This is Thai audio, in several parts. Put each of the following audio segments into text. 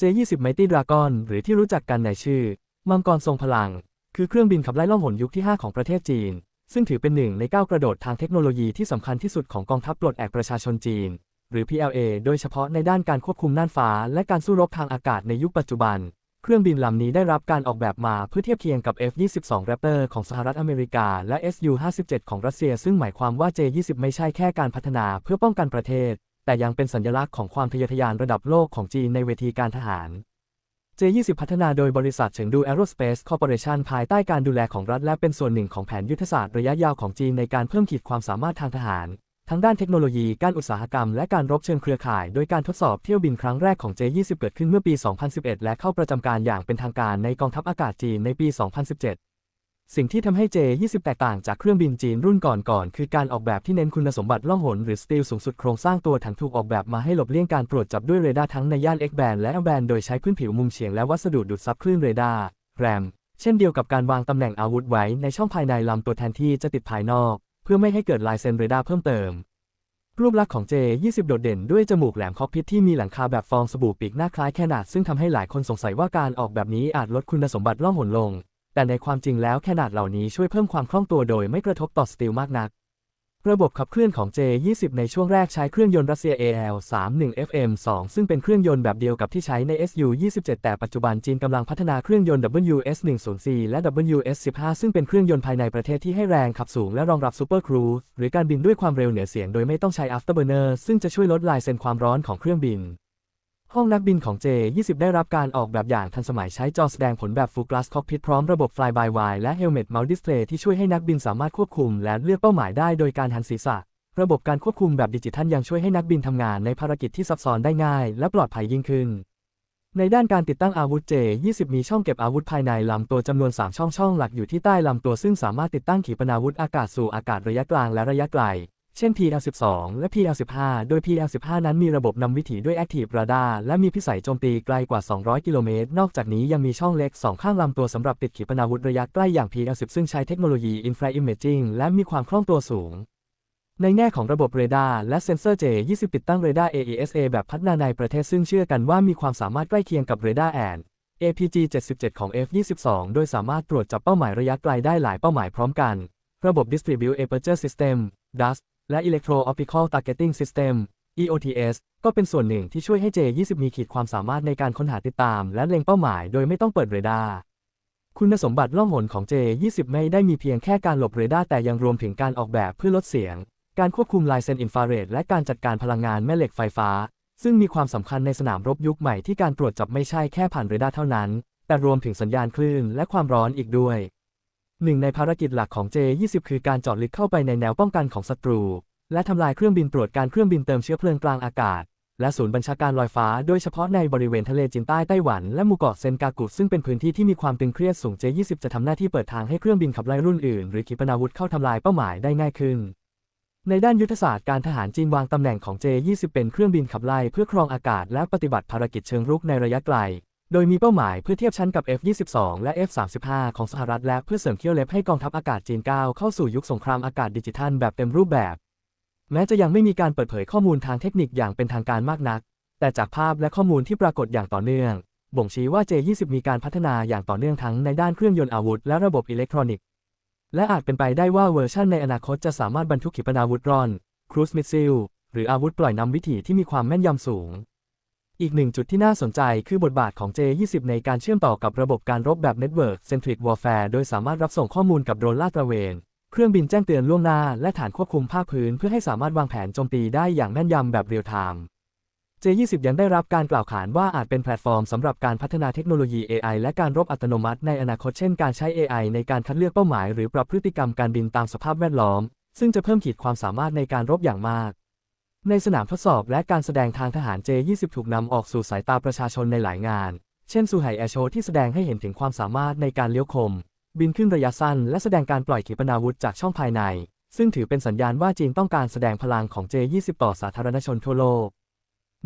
J20 Mighty Dragon หรือที่รู้จักกันในชื่อ มังกรทรงพลัง คือเครื่องบินขับไล่ล่องหนยุคที่ 5 ของประเทศจีน ซึ่งถือเป็นหนึ่งในก้าวกระโดดทางเทคโนโลยีที่สำคัญที่สุดของกองทัพปลดแอกประชาชนจีน หรือ PLA โดยเฉพาะในด้านการควบคุมน่านฟ้า และการสู้รบทางอากาศในยุคปัจจุบัน เครื่องบินลำนี้ได้รับการออกแบบมาเพื่อเทียบเคียงกับ F-22 Raptor ของสหรัฐอเมริกา และ Su-57 ของรัสเซีย ซึ่งหมายความว่า J-20 ไม่ใช่แค่การพัฒนาเพื่อป้องกันประเทศ แต่ยังเป็นสัญลักษณ์ของความทะเยอทะยานระดับโลกของจีนในเวทีการทหาร J20 พัฒนาโดยบริษัทเฉิงดู Aerospace Corporation ภายใต้การดูแลของรัฐและเป็นส่วนหนึ่งของแผนยุทธศาสตร์ระยะยาวของจีนในการเพิ่มขีดความสามารถทางทหาร ทั้งด้านเทคโนโลยี การอุตสาหกรรม และการรบเชิงเครือข่าย โดยการทดสอบเที่ยวบินครั้งแรกของ J20 เกิดขึ้นเมื่อปี 2011 และเข้าประจำการอย่างเป็นทางการในกองทัพอากาศจีนในปี 2017 สิ่งที่ทำให้ J20 แตกต่างจากเครื่องบินจีนรุ่นก่อนๆ คือการออกแบบที่เน้นคุณสมบัติล่องหนหรือสตีลสูงสุดโครงสร้างตัวถังถูกออกแบบมาให้หลบเลี่ยงการตรวจจับด้วยเรดาร์ทั้งในย่าน X band และ L band โดยใช้พื้นผิวมุมเฉียงและวัสดุดูดซับคลื่นเรดาร์ RAM เช่นเดียวกับการวางตำแหน่งอาวุธไว้ในช่องภายในลำตัวแทนที่จะติดภายนอก เพื่อไม่ให้เกิดลายเซ็นเรดาร์เพิ่มเติม รูปลักษณ์ของ J20 โดดเด่นด้วยจมูกแหลมคอกพิษที่มีหลังคาแบบฟองสบู่ปีกหน้าคล้ายแคนาดซึ่งทำให้หลายคนสงสัยว่าการออกแบบนี้อาจลดคุณสมบัติล่องหนลง แต่ในความจริงแล้วแคนาดเหล่านี้ช่วยเพิ่มความคล่องตัวโดยไม่กระทบต่อสตีลมากนัก ระบบขับเคลื่อนของ J20 ในช่วงแรกใช้เครื่องยนต์รัสเซีย AL31FM2 ซึ่งเป็นเครื่องยนต์แบบเดียวกับที่ใช้ใน Su27 แต่ปัจจุบันจีนกำลังพัฒนาเครื่องยนต์ WS10C และ WS15 ซึ่งเป็นเครื่องยนต์ภายในประเทศที่ให้แรงขับสูงและรองรับซูเปอร์ครูหรือการบินด้วยความเร็วเหนือเสียงโดยไม่ต้องใช้ afterburner ซึ่งจะช่วยลดลายเซนความร้อนของเครื่องบิน ห้องนักบินของ J20 ได้รับการออกแบบอย่างทันสมัยใช้จอแสดงผลแบบ Full Glass Cockpit พร้อมระบบ Fly by Wire และ Helmet Mount Display ที่ช่วยให้นักบินสามารถควบคุม และเลือกเป้าหมายได้โดยการหันศีรษะ ระบบการควบคุมแบบดิจิทัลยังช่วยให้นักบินทำงานในภารกิจที่ซับซ้อนได้ง่าย และปลอดภัยยิ่งขึ้น ในด้านการติดตั้งอาวุธ J20 มีช่องเก็บอาวุธภายในลำตัวจำนวน 3 ช่องช่องหลักอยู่ที่ใต้ลำตัวซึ่งสามารถติดตั้งขีปนาวุธอากาศสู่อากาศระยะกลางและระยะไกล เช่น PL12 และ PL15 โดย PL15 นั้นมีระบบนำวิถีด้วย Active Radar และมีพิสัยโจมตีไกลกว่า 200 กิโลเมตร นอกจากนี้ยังมีช่องเล็ก 2 ข้างลำตัวสำหรับติดขีปนาวุธระยะใกล้อย่าง PL10 ซึ่งใช้เทคโนโลยี Infra Imaging และมีความคล่องตัวสูง ในแง่ของระบบเรดาร์และเซ็นเซอร์ J20 ติดตั้งเรดาร์ AESA แบบพัฒนาในประเทศซึ่งเชื่อกันว่ามีความสามารถใกล้เคียงกับเรดาร์แอน APG 77 ของ F22 โดยสามารถตรวจจับเป้าหมายระยะไกลได้หลายเป้าหมายพร้อมกัน ระบบ Distribute Aperture System DAS และ Electro Optical Targeting System EOTS ก็เป็นส่วนหนึ่งที่ช่วยให้ J20 มีขีดความสามารถในการค้นหาติดตาม และเล็งเป้าหมายโดยไม่ต้องเปิดเรดาร์คุณสมบัติล่องหนของ J20 ไม่ได้มีเพียงแค่การหลบเรดาร์แต่ยังรวมถึงการออกแบบเพื่อลดเสียง การควบคุมลายเซนอินฟราเรดและการจัดการพลังงานแม่เหล็กไฟฟ้า ซึ่งมีความสำคัญในสนามรบยุคใหม่ที่การตรวจจับไม่ใช่แค่ผ่านเรดาร์เท่านั้น แต่รวมถึงสัญญาณคลื่นและความร้อนอีกด้วย หนึ่งในภารกิจหลักของ J20 คือการเจาะลึกเข้าไปในแนวป้องกันของศัตรู และทำลายเครื่องบินตรวจการเครื่องบินเติมเชื้อเพลิงกลางอากาศ และศูนย์บัญชาการลอยฟ้า โดยเฉพาะในบริเวณทะเลจีนใต้ไต้หวัน และหมู่เกาะเซนกากุซึ่งเป็นพื้นที่ที่มีความตึงเครียดสูง J20 จะทำหน้าที่เปิดทางให้เครื่องบินขับไล่รุ่นอื่น หรือขีปนาวุธเข้าทำลายเป้าหมายได้ง่ายขึ้น ในด้านยุทธศาสตร์การทหารจีนวางตำแหน่งของ J20 เป็นเครื่องบินขับไล่เพื่อครองอากาศและปฏิบัติภารกิจเชิงรุกในระยะไกล โดยมีเป้าหมายเพื่อเทียบชั้นกับ F22 และ F35 ของสหรัฐและเพื่อเสริมเขี้ยวเล็บให้กองทัพอากาศจีนก้าวเข้าสู่ยุคสงครามอากาศดิจิทัลแบบเต็มรูปแบบ แม้จะยังไม่มีการเปิดเผยข้อมูลทางเทคนิคอย่างเป็นทางการมากนัก แต่จากภาพและข้อมูลที่ปรากฏอย่างต่อเนื่อง บ่งชี้ว่า J20 มีการพัฒนาอย่างต่อเนื่องทั้งในด้านเครื่องยนต์อาวุธและระบบอิเล็กทรอนิกส์ และอาจเป็นไปได้ว่าเวอร์ชันในอนาคตจะสามารถบรรทุกขีปนาวุธร่อนครูซมิสซิลหรืออาวุธปล่อยนำวิถีที่มีความแม่นยำสูง อีกหนึ่งจุดที่น่าสนใจคือบทบาทของ J20 ในการเชื่อมต่อกับระบบการรบแบบ Network Centric Warfare โดยสามารถรับส่งข้อมูลกับโดรนลาดตระเวน เครื่องบินแจ้งเตือนล่วงหน้า และฐานควบคุมภาคพื้นเพื่อให้สามารถวางแผนโจมตีได้อย่างแม่นยำแบบเรียลไทม์ J20 ยังได้รับการกล่าวขานว่าอาจเป็นแพลตฟอร์มสำหรับการพัฒนาเทคโนโลยี AI และการรบอัตโนมัติในอนาคตเช่นการใช้ AI ในการคัดเลือกเป้าหมายหรือปรับพฤติกรรมการบินตามสภาพแวดล้อม ซึ่งจะเพิ่มขีดความสามารถในการรบอย่างมาก ในสนามทดสอบและการแสดงทางทหาร J20 ถูกนำออกสู่สายตาประชาชนในหลายงาน เช่นซูไห่แอร์โชที่แสดงให้เห็นถึงความสามารถในการเลี้ยวคม บินขึ้นระยะสั้น และแสดงการปล่อยขีปนาวุธจากช่องภายใน ซึ่งถือเป็นสัญญาณว่าจีนต้องการแสดงพลังของ J20 ต่อสาธารณชนทั่วโลก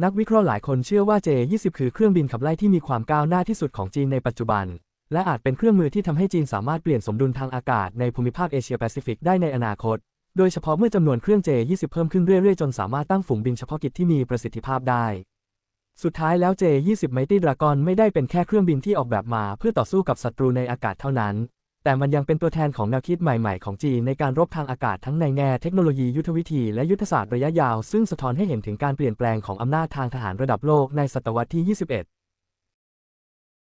นักวิเคราะห์หลายคนเชื่อว่า J20 คือเครื่องบินขับไล่ที่มีความก้าวหน้าที่สุดของจีนในปัจจุบัน และอาจเป็นเครื่องมือที่ทำให้จีนสามารถเปลี่ยนสมดุลทางอากาศในภูมิภาคเอเชียแปซิฟิกได้ในอนาคต โดยเฉพาะเมื่อจำนวนเครื่อง J20 เพิ่มขึ้นเรื่อยๆ จนสามารถตั้งฝูงบินเฉพาะกิจที่มีประสิทธิภาพได้ สุดท้ายแล้ว J-20 Mighty Dragon ไม่ได้เป็นแค่เครื่องบินที่ออกแบบมาเพื่อต่อสู้กับศัตรูในอากาศเท่านั้น แต่มันยังเป็นตัวแทนของแนวคิดใหม่ๆ ของจีนในการรบทางอากาศทั้งในแง่เทคโนโลยียุทธวิธีและยุทธศาสตร์ระยะยาว ซึ่งสะท้อนให้เห็นถึงการเปลี่ยนแปลงของอำนาจทางทหารระดับโลกในศตวรรษที่ 21